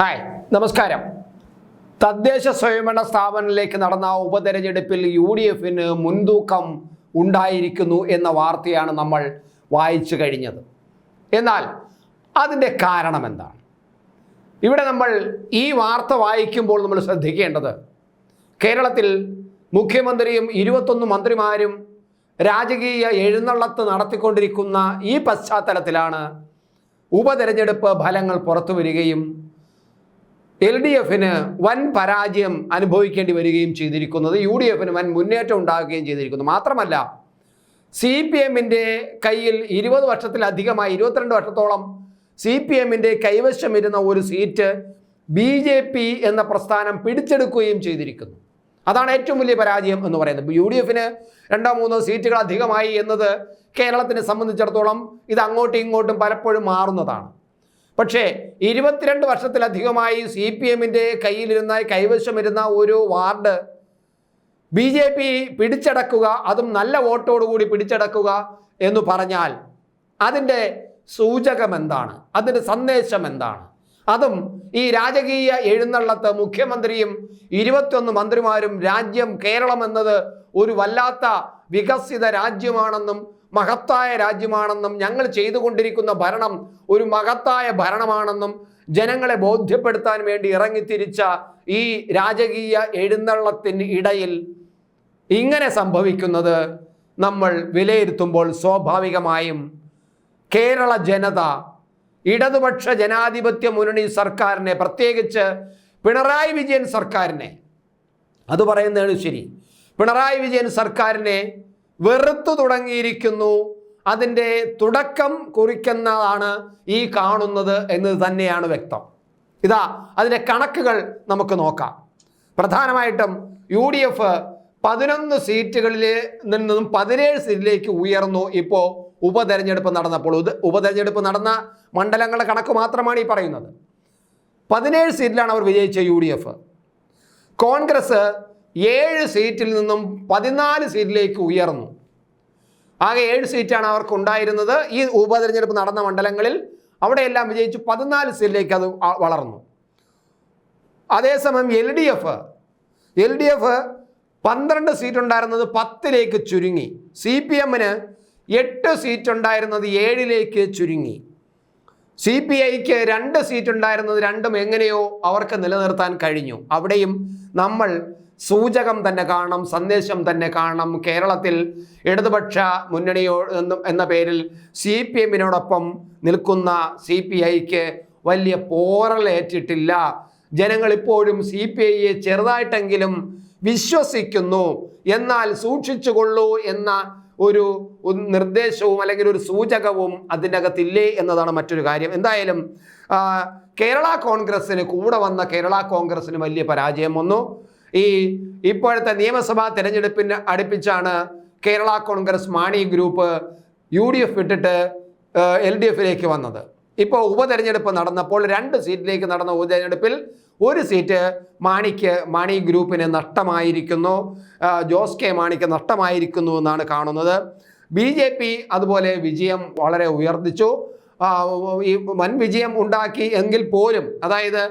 Hi നമസ്കാരം. തദ്ദേശ സ്വയംഭരണ സ്ഥാപനത്തിലേക്ക് നടന്ന ഉപതെരഞ്ഞെടുപ്പിൽ യു ഡി എഫിന് മുൻതൂക്കം ഉണ്ടായിരിക്കുന്നു എന്ന വാർത്തയാണ് നമ്മൾ വായിച്ചു കഴിഞ്ഞത്. എന്നാൽ അതിന്റെ കാരണം എന്താണ്? ഇവിടെ നമ്മൾ ഈ വാർത്ത വായിക്കുമ്പോൾ നമ്മൾ ശ്രദ്ധിക്കേണ്ടത് കേരളത്തിൽ മുഖ്യമന്ത്രിയും ഇരുപത്തൊന്ന് മന്ത്രിമാരും രാജകീയ എഴുന്നള്ളത്ത് നടത്തിക്കൊണ്ടിരിക്കുന്ന ഈ പശ്ചാത്തലത്തിലാണ് ഉപതെരഞ്ഞെടുപ്പ് ഫലങ്ങൾ പുറത്തു വരികയും എൽ ഡി എഫിന് വൻ പരാജയം അനുഭവിക്കേണ്ടി വരികയും ചെയ്തിരിക്കുന്നത് യു ഡി എഫിന് വൻ മുന്നേറ്റം ഉണ്ടാകുകയും ചെയ്തിരിക്കുന്നു. മാത്രമല്ല സി പി എമ്മിന്റെ കയ്യിൽ ഇരുപത് വർഷത്തിലധികമായി ഇരുപത്തിരണ്ട് വർഷത്തോളം സി പി എമ്മിന്റെ കൈവശം ഇരുന്ന ഒരു സീറ്റ് ബി ജെ പി എന്ന പ്രസ്ഥാനം പിടിച്ചെടുക്കുകയും ചെയ്തിരിക്കുന്നു. അതാണ് ഏറ്റവും വലിയ പരാജയം എന്ന് പറയുന്നത്. യു ഡി എഫിന് രണ്ടോ മൂന്നോ സീറ്റുകൾ അധികമായി എന്നത് കേരളത്തിനെ സംബന്ധിച്ചിടത്തോളം ഇത് അങ്ങോട്ടും ഇങ്ങോട്ടും പലപ്പോഴും മാറുന്നതാണ്. പക്ഷേ ഇരുപത്തിരണ്ട് വർഷത്തിലധികമായി സി പി എമ്മിന്റെ കയ്യിലിരുന്ന കൈവശമിരുന്ന ഒരു വാർഡ് ബി ജെ പി പിടിച്ചടക്കുക അതും നല്ല വോട്ടോടുകൂടി പിടിച്ചടക്കുക എന്ന് പറഞ്ഞാൽ അതിന്റെ സൂചകം എന്താണ് അതിന്റെ സന്ദേശം എന്താണ് അതും ഈ രാജകീയ എഴുന്നള്ളത്ത് മുഖ്യമന്ത്രിയും ഇരുപത്തിയൊന്ന് മന്ത്രിമാരും രാജ്യം കേരളം എന്നത് ഒരു വല്ലാത്ത വികസിത രാജ്യമാണെന്നും മഹത്തായ രാജ്യമാണെന്നും ഞങ്ങൾ ചെയ്തുകൊണ്ടിരിക്കുന്ന ഭരണം ഒരു മഹത്തായ ഭരണമാണെന്നും ജനങ്ങളെ ബോധ്യപ്പെടുത്താൻ വേണ്ടി ഇറങ്ങിത്തിരിച്ച ഈ രാജകീയ എഴുന്നള്ളത്തിന് ഇടയിൽ ഇങ്ങനെ സംഭവിക്കുന്നത് നമ്മൾ വിലയിരുത്തുമ്പോൾ സ്വാഭാവികമായും കേരള ജനത ഇടതുപക്ഷ ജനാധിപത്യ മുന്നണി സർക്കാരിനെ പ്രത്യേകിച്ച് പിണറായി വിജയൻ സർക്കാരിനെ അത് പറയുന്നതാണ് ശരി പിണറായി വിജയൻ സർക്കാരിനെ വെറുത്തു തുടങ്ങിയിരിക്കുന്നു. അതിന്റെ തുടക്കം കുറിക്കുന്നതാണ് ഈ കാണുന്നത് എന്ന് തന്നെയാണ് വ്യക്തം. ഇതാ അതിന്റെ കണക്കുകൾ നമുക്ക് നോക്കാം. പ്രധാനമായിട്ടും യു ഡി എഫ് പതിനൊന്ന് സീറ്റുകളിൽ നിന്നും പതിനേഴ് സീറ്റിലേക്ക് ഉയർന്നു ഇപ്പോൾ ഉപതെരഞ്ഞെടുപ്പ് നടന്നപ്പോൾ. ഉപതെരഞ്ഞെടുപ്പ് നടന്ന മണ്ഡലങ്ങളുടെ കണക്ക് മാത്രമാണ് ഈ പറയുന്നത്. പതിനേഴ് സീറ്റിലാണ് അവർ വിജയിച്ച യു ഡി എഫ്. കോൺഗ്രസ് ഏഴ് സീറ്റിൽ നിന്നും പതിനാല് സീറ്റിലേക്ക് ഉയർന്നു. ആകെ ഏഴ് സീറ്റാണ് അവർക്ക് ഉണ്ടായിരുന്നത് ഈ ഉപതെരഞ്ഞെടുപ്പ് നടന്ന മണ്ഡലങ്ങളിൽ അവിടെയെല്ലാം വിജയിച്ച് പതിനാല് സീറ്റിലേക്ക് അത് വളർന്നു. അതേസമയം L D F L D F പന്ത്രണ്ട് സീറ്റ് ഉണ്ടായിരുന്നത് പത്തിലേക്ക് ചുരുങ്ങി. സി പി എമ്മിന് എട്ട് സീറ്റ് ഉണ്ടായിരുന്നത് ഏഴിലേക്ക് ചുരുങ്ങി. സി പി ഐക്ക് രണ്ട് സീറ്റ് ഉണ്ടായിരുന്നത് രണ്ടും എങ്ങനെയോ അവർക്ക് നിലനിർത്താൻ കഴിഞ്ഞു. അവിടെയും നമ്മൾ സൂചകം തന്നെ കാണണം സന്ദേശം തന്നെ കാണണം. കേരളത്തിൽ ഇടതുപക്ഷ മുന്നണിയോ എന്ന- പേരിൽ സി പി എമ്മിനോടൊപ്പം നിൽക്കുന്ന സി പി ഐക്ക് വലിയ പോറലേറ്റിട്ടില്ല ജനങ്ങൾ ഇപ്പോഴും സി പി ഐയെ ചെറുതായിട്ടെങ്കിലും വിശ്വസിക്കുന്നു. എന്നാൽ സൂക്ഷിച്ചുകൊള്ളൂ എന്ന ഒരു നിർദ്ദേശവും അല്ലെങ്കിൽ ഒരു സൂചകവും അതിന്റെ അകത്തില്ലേ എന്നതാണ് മറ്റൊരു കാര്യം. എന്തായാലും കേരള കോൺഗ്രസ്സിന് കൂടെ വന്ന കേരള കോൺഗ്രസ്സിന് വലിയ പരാജയം വന്നു. ഈ ഇപ്പോഴത്തെ നിയമസഭാ തെരഞ്ഞെടുപ്പിന് അടുപ്പിച്ചാണ് Kerala Congress Mani group U D F വിട്ടിട്ട് എൽ ഡി എഫിലേക്ക് വന്നത്. ഇപ്പോൾ ഉപതെരഞ്ഞെടുപ്പ് നടന്നപ്പോൾ രണ്ട് സീറ്റിലേക്ക് നടന്ന ഉപതെരഞ്ഞെടുപ്പിൽ ഒരു സീറ്റ് മാണിക്ക് മാണി ഗ്രൂപ്പിന് നഷ്ടമായിരിക്കുന്നു. ജോസ് കെ മാണിക്ക് നഷ്ടമായിരിക്കുന്നു എന്നാണ് കാണുന്നത്. ബി ജെ പി അതുപോലെ വിജയം വളരെ ഉയർത്തിച്ചു. ഈ വൻ വിജയം ഉണ്ടാക്കി എങ്കിൽ പോലും അതായത്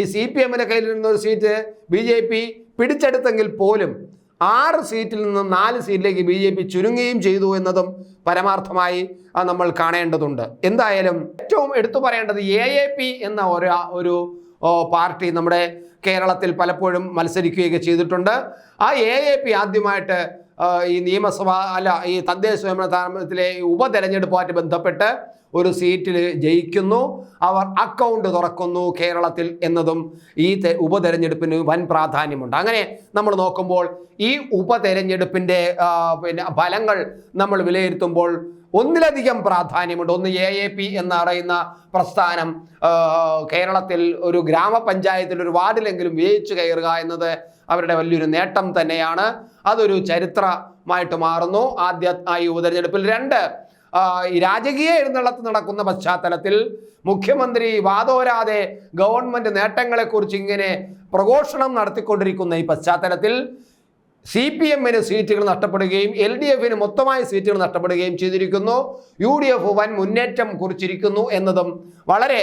ഈ സി പി എമ്മിന്റെ കയ്യിൽ നിന്നൊരു സീറ്റ് ബി ജെ പി പിടിച്ചെടുത്തെങ്കിൽ പോലും ആറ് സീറ്റിൽ നിന്നും നാല് സീറ്റിലേക്ക് ബി ജെ പി ചുരുങ്ങുകയും ചെയ്തു എന്നതും പരമാർത്ഥമായി നമ്മൾ കാണേണ്ടതുണ്ട്. എന്തായാലും ഏറ്റവും എടുത്തു പറയേണ്ടത് എ എ പി എന്ന ഒരു ഒരു പാർട്ടി നമ്മുടെ കേരളത്തിൽ പലപ്പോഴും മത്സരിക്കുകയൊക്കെ ചെയ്തിട്ടുണ്ട്. ആ എ എ പി ആദ്യമായിട്ട് ഈ നിയമസഭ അല്ല ഈ തദ്ദേശ സ്വയംഭരണ സ്ഥാപനത്തിലെ ഉപതെരഞ്ഞെടുപ്പുമായിട്ട് ബന്ധപ്പെട്ട് ഒരു സീറ്റിൽ ജയിക്കുന്നു. അവർ അക്കൗണ്ട് തുറക്കുന്നു കേരളത്തിൽ എന്നതും ഈ ഉപതെരഞ്ഞെടുപ്പിന് വൻ പ്രാധാന്യമുണ്ട്. അങ്ങനെ നമ്മൾ നോക്കുമ്പോൾ ഈ ഉപതെരഞ്ഞെടുപ്പിന്റെ പിന്നെ ഫലങ്ങൾ നമ്മൾ വിലയിരുത്തുമ്പോൾ ഒന്നിലധികം പ്രാധാന്യമുണ്ട്. ഒന്ന് എ എ പി എന്ന് പറയുന്ന പ്രസ്ഥാനം കേരളത്തിൽ ഒരു ഗ്രാമപഞ്ചായത്തിൽ ഒരു വാർഡിലെങ്കിലും വിജയിച്ചു കയറുക എന്നത് അവരുടെ വലിയൊരു നേട്ടം തന്നെയാണ്. അതൊരു ചരിത്രമായിട്ട് മാറുന്നു. ആദ്യ ഈ ഉപതെരഞ്ഞെടുപ്പിൽ രണ്ട് രാജകീയ എഴുന്നള്ളത്ത് നടക്കുന്ന പശ്ചാത്തലത്തിൽ മുഖ്യമന്ത്രി വാതോരാതെ ഗവൺമെന്റ് നേട്ടങ്ങളെക്കുറിച്ച് ഇങ്ങനെ പ്രഘോഷണം നടത്തിക്കൊണ്ടിരിക്കുന്ന ഈ പശ്ചാത്തലത്തിൽ സി പി എമ്മിന് സീറ്റുകൾ നഷ്ടപ്പെടുകയും എൽ ഡി എഫിന് മൊത്തമായ സീറ്റുകൾ നഷ്ടപ്പെടുകയും ചെയ്തിരിക്കുന്നു. യു ഡി എഫ് വൻ മുന്നേറ്റം കുറിച്ചിരിക്കുന്നു എന്നതും വളരെ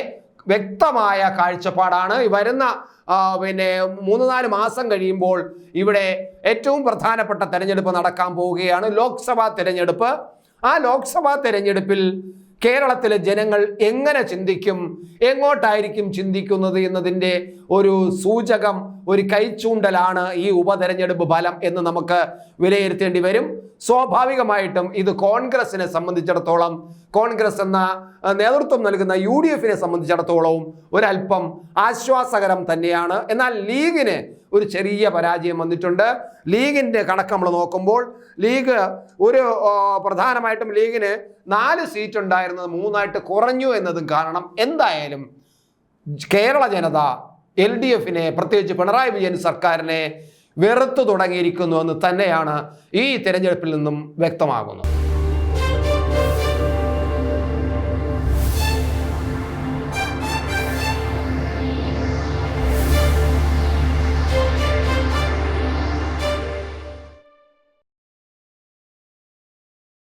വ്യക്തമായ കാഴ്ചപ്പാടാണ്. വരുന്ന പിന്നെ മൂന്ന് നാല് മാസം കഴിയുമ്പോൾ ഇവിടെ ഏറ്റവും പ്രധാനപ്പെട്ട തെരഞ്ഞെടുപ്പ് നടക്കാൻ പോവുകയാണ്. ലോക്സഭാ തെരഞ്ഞെടുപ്പ് ആ ലോക്സഭാ തെരഞ്ഞെടുപ്പിൽ കേരളത്തിലെ ജനങ്ങൾ എങ്ങനെ ചിന്തിക്കും? എങ്ങോട്ടായിരിക്കും ചിന്തിക്കുന്നത് എന്നതിന്റെ ഒരു സൂചകം ഒരു കൈച്ചൂണ്ടലാണ് ഈ ഉപതെരഞ്ഞെടുപ്പ് ഫലം എന്ന് നമുക്ക് വിലയിരുത്തേണ്ടി വരും. സ്വാഭാവികമായിട്ടും ഇത് കോൺഗ്രസിനെ സംബന്ധിച്ചിടത്തോളം കോൺഗ്രസ് എന്ന നേതൃത്വം നൽകുന്ന യു ഡി എഫിനെ സംബന്ധിച്ചിടത്തോളവും ഒരല്പം ആശ്വാസകരം തന്നെയാണ്. എന്നാൽ ലീഗിന് ഒരു ചെറിയ പരാജയം വന്നിട്ടുണ്ട്. ലീഗിന്റെ കണക്ക് നമ്മൾ നോക്കുമ്പോൾ ലീഗ് ഒരു പ്രധാനമായിട്ടും ലീഗിന് നാല് സീറ്റ് ഉണ്ടായിരുന്നത് മൂന്നായിട്ട് കുറഞ്ഞു എന്നതും കാരണം എന്തായാലും കേരള ജനത എൽ ഡി എഫിനെ പ്രത്യേകിച്ച് പിണറായി വിജയൻ സർക്കാരിനെ വെറുത്തു തുടങ്ങിയിരിക്കുന്നു എന്ന് തന്നെയാണ് ഈ തിരഞ്ഞെടുപ്പിൽ നിന്നും വ്യക്തമാകുന്നത്.